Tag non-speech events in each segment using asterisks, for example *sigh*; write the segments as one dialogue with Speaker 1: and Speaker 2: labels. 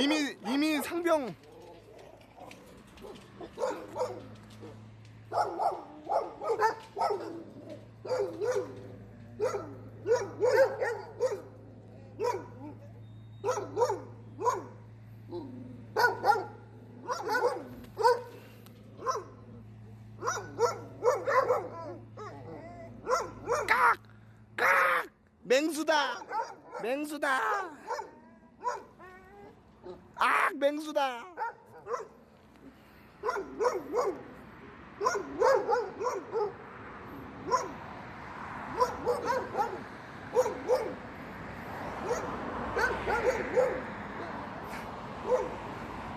Speaker 1: 이미 이미 상병 맹수다 맹수다 아 맹수다.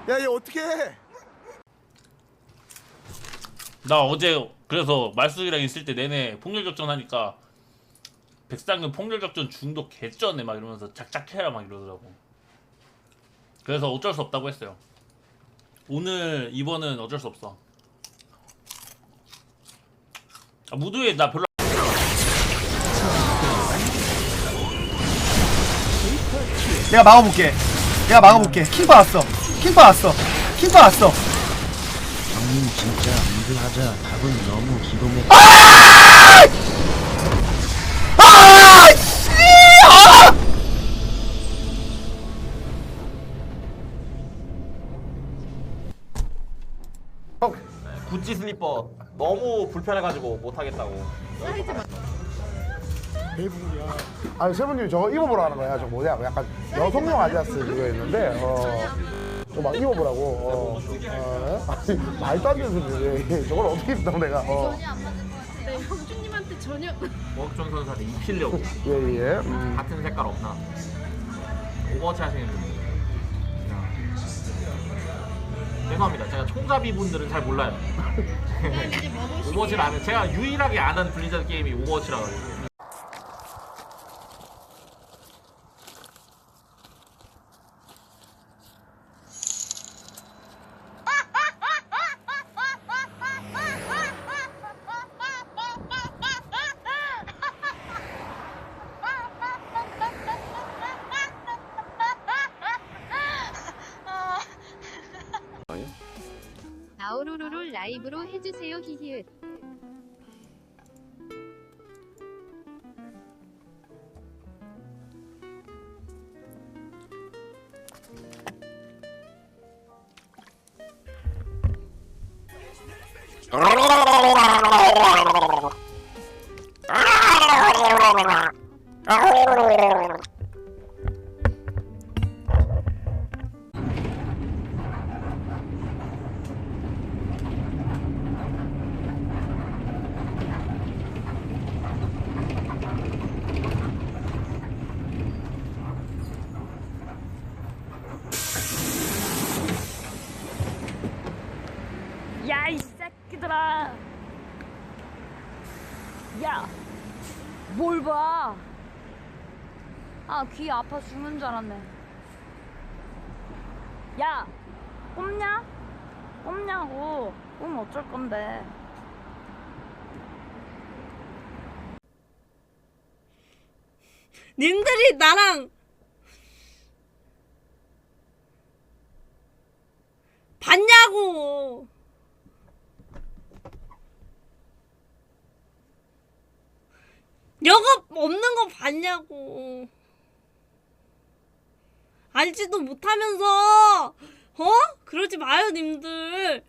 Speaker 1: 야 얘 어떻게 해?
Speaker 2: 나 어제 그래서 말숙이랑 있을 때 내내 폭렬작전 하니까 백상은 폭렬작전 중독 개쩌네 막 이러면서 작작해라 막 이러더라고 그래서 어쩔 수 없다고 했어요 오늘 이번은 어쩔 수 없어 아, 무도에 나 별로
Speaker 3: 내가 막아볼게. 내가 막아볼게. 킹 받았어. 킹 받았어. 킹 받았어.
Speaker 4: 형님 진짜 미드하자 답은 너무 기동해
Speaker 3: 아!
Speaker 5: 구찌 슬리퍼 너무 불편해가지고 못하겠다고
Speaker 6: 아니 세븐님 저거 입어보라 하는 거야. 저 뭐냐? 약간 여성용 아디다스 그거 있는데 어. 저막 입어보라고. 어. 어. 아니 말도 안 되는 소리를 *laughs* 저걸 어떻게 입다고 내가. 어.
Speaker 7: 전혀 안 맞을 것 같은데 형준님한테 전혀
Speaker 5: 오학종 선수한테 입히려고
Speaker 6: 예예. 음.
Speaker 5: 같은 색깔 없나 오버워치 하시는 분 죄송합니다. 제가 총잡이 분들은 잘 몰라요.
Speaker 7: 이제 먹을
Speaker 5: 오버워치를 아는 제가 유일하게 아는 블리자드 게임이 오버워치라 가지고
Speaker 7: 아우로로를 라이브로 해주세요 히히읗 *laughs*
Speaker 8: 새끼들아 야뭘 봐? 아 귀 아파 죽는 줄 알았네 야 꼽냐? 꼽냐고 꼽으면 어쩔 건데
Speaker 9: 님들이 나랑 봤냐고. 영업 없는 거 봤냐고. 알지도 못하면서 어? 그러지 마요, 님들.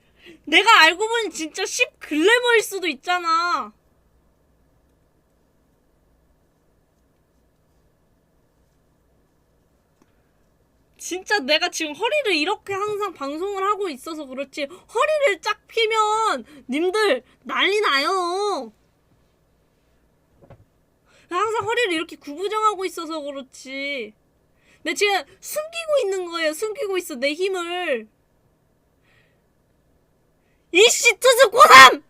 Speaker 9: 내가 알고 보니 진짜 10 글래머일 수도 있잖아. 진짜 내가 지금 허리를 이렇게 항상 방송을 하고 있어서 그렇지 허리를 쫙 피면 님들 난리 나요. 항상 허리를 이렇게 구부정하고 있어서 그렇지. 내 지금 숨기고 있는 거예요. 숨기고 있어 내 힘을. 이씨 투수 고3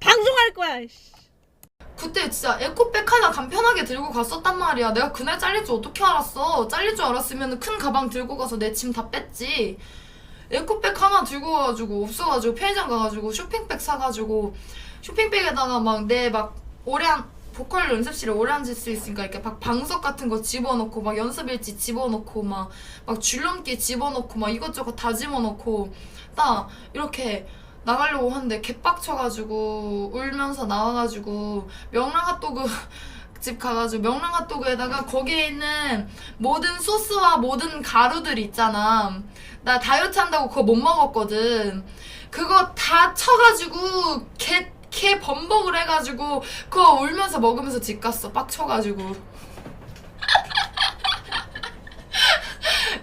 Speaker 9: 방송할 거야. 이씨.
Speaker 10: 그때 진짜 에코백 하나 간편하게 들고 갔었단 말이야. 내가 그날 잘릴 줄 어떻게 알았어? 잘릴 줄 알았으면 큰 가방 들고 가서 내 짐 다 뺐지. 에코백 하나 들고 가가지고 없어가지고 편의점 가가지고 쇼핑백 사가지고 쇼핑백에다가 막 내막 오래 한 보컬 연습실에 오래 앉을 수 있으니까 이렇게 막 방석 같은 거 집어넣고 막 연습 일지 집어넣고 막 막 줄넘기 집어넣고 막 이것저것 다 집어넣고 딱 이렇게 나가려고 하는데 개빡쳐가지고 울면서 나와가지고 명랑 핫도그 *laughs* 집 가가지고 명랑 핫도그에다가 거기에 있는 모든 소스와 모든 가루들 있잖아. 나 다이어트 한다고 그거 못 먹었거든. 그거 다 쳐가지고 개, 개 범벅을 해가지고 그거 울면서 먹으면서 집 갔어 빡쳐가지고 *laughs*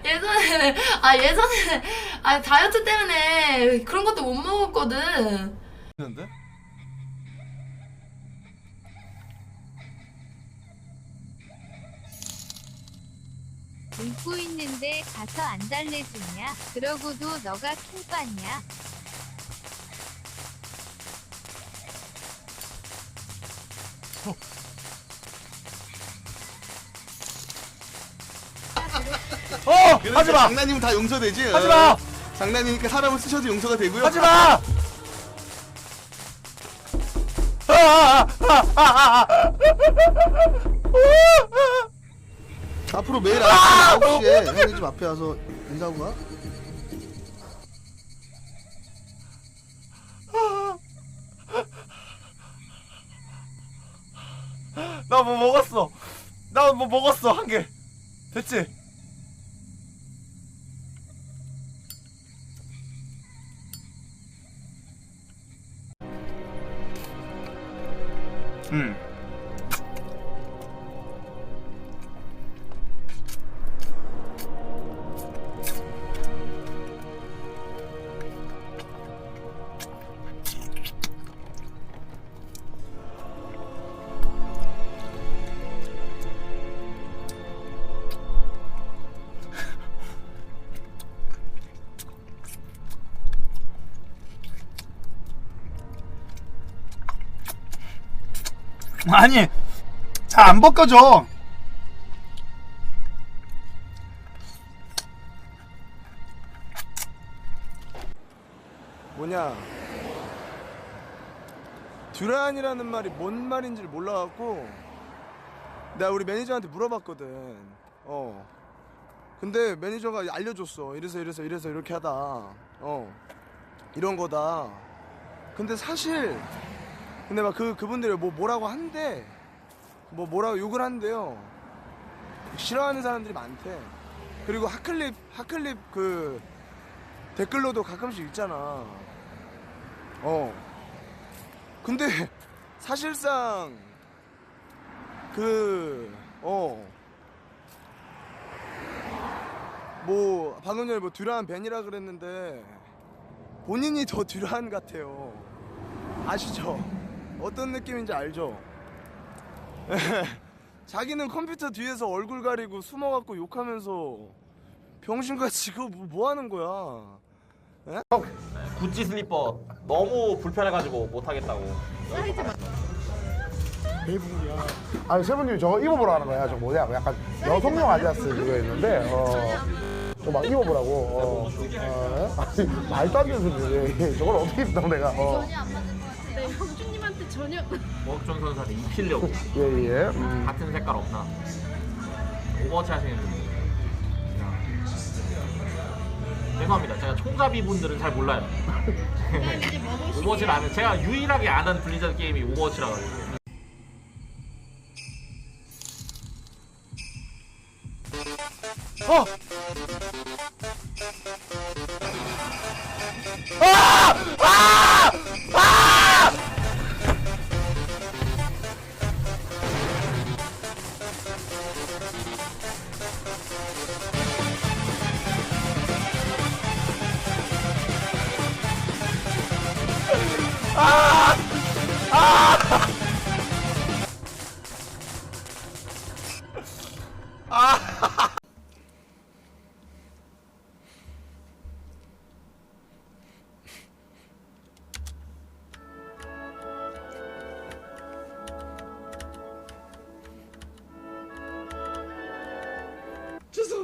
Speaker 10: 예전에 아 예전에 아 다이어트 때문에 그런 것도 못 먹었거든
Speaker 1: 있는데?
Speaker 7: 웃고 있는데 가서 안 달래주냐? 그러고도 너가 킹받냐?
Speaker 3: 어 하지마
Speaker 1: 장난이면 다 용서되지? 어.
Speaker 3: 하지마
Speaker 1: 장난이니까 사람을 쓰셔도 용서가 되고요.
Speaker 3: 하지마 아, 아, 아, 아, 아, 아.
Speaker 1: 앞으로 매일 아침 9시에 형님 집 앞에 와서 인사하고 가.
Speaker 3: 나 뭐 먹었어. 나 뭐 먹었어 한 개. 됐지? 음 *laughs* 아니 잘 안 벗겨져.
Speaker 1: 뭐냐? 듀란이라는 말이 뭔 말인지를 몰라갖고 내가 우리 매니저한테 물어봤거든. 어. 근데 매니저가 알려줬어. 이래서 이래서 이래서 이렇게 하다. 어. 이런 거다. 근데 사실 근데 막 그 그분들이 뭐 뭐라고 한대 뭐 뭐라고 욕을 한대요 싫어하는 사람들이 많대 그리고 하클립 하클립 그 댓글로도 가끔씩 있잖아. 어. 근데 *laughs* 사실상 그 어. 뭐 방금 전에 뭐 듀란 벤이라 그랬는데 본인이 더 듀란 같아요. 아시죠? 어떤 느낌인지 알죠? *laughs* 자기는 컴퓨터 뒤에서 얼굴 가리고 숨어갖고 욕하면서 병신같이 그거 뭐- 뭐 하는 거야?
Speaker 5: 구찌 슬리퍼 너무 불편해가지고 못 하겠다고.
Speaker 6: 아니 세븐님 저거 입어보라 하는 거야 저 뭐냐 약간 여성용 아디다스 그거 있는데 어막 입어보라고 어, 어. 아니 말도 안 되는 소리를 저걸 어떻게 입다고 내가 어.
Speaker 7: 전혀.
Speaker 5: 먹전 선수한테 입히려고
Speaker 6: 예예 음.
Speaker 5: 같은 색깔 없나? 오버워치 하시는 분들. 그냥. 죄송합니다. 제가 총잡이 분들은 잘 몰라요.
Speaker 7: 이제 *laughs* 먹을
Speaker 5: 오버워치를 아는 제가 유일하게 아는 블리자드 게임이 오버워치라 가지고.
Speaker 3: 어!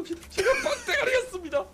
Speaker 2: 죄송합니다. 제가 빡대가리였습니다.